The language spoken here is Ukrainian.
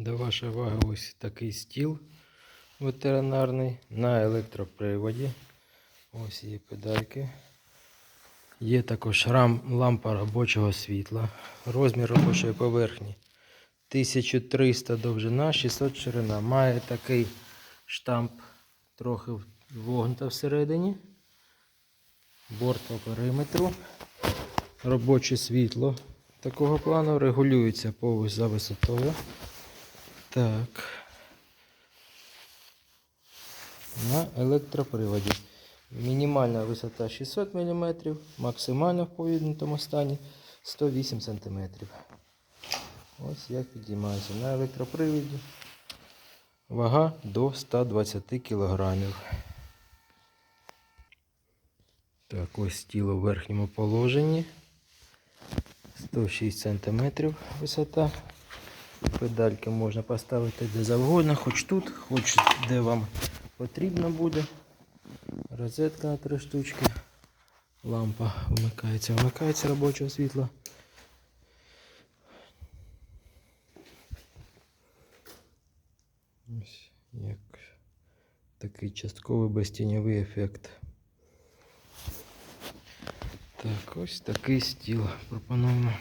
До вашої уваги ось такий стіл ветеринарний на електроприводі. Ось є педальки. Є також рам, лампа робочого світла. Розмір робочої поверхні 1300 довжина, 600 ширина. Має такий штамп трохи вогнута всередині. Борт по периметру. Робоче світло такого плану регулюється по за висотою. Так. На електроприводі. Мінімальна висота 600 мм, максимальна в повіднутому стані 108 см. Ось як підіймається на електроприводі. Вага до 120 кг. Так, ось тіло в верхньому положенні. 106 см висота. Педальки можна поставити де завгодно, хоч тут, хоч де вам потрібно буде. Розетка на три штучки. Лампа вмикається, вмикається робочого світла. Ось як такий частковий безтіньовий ефект. Так, ось такий стіл пропонуємо.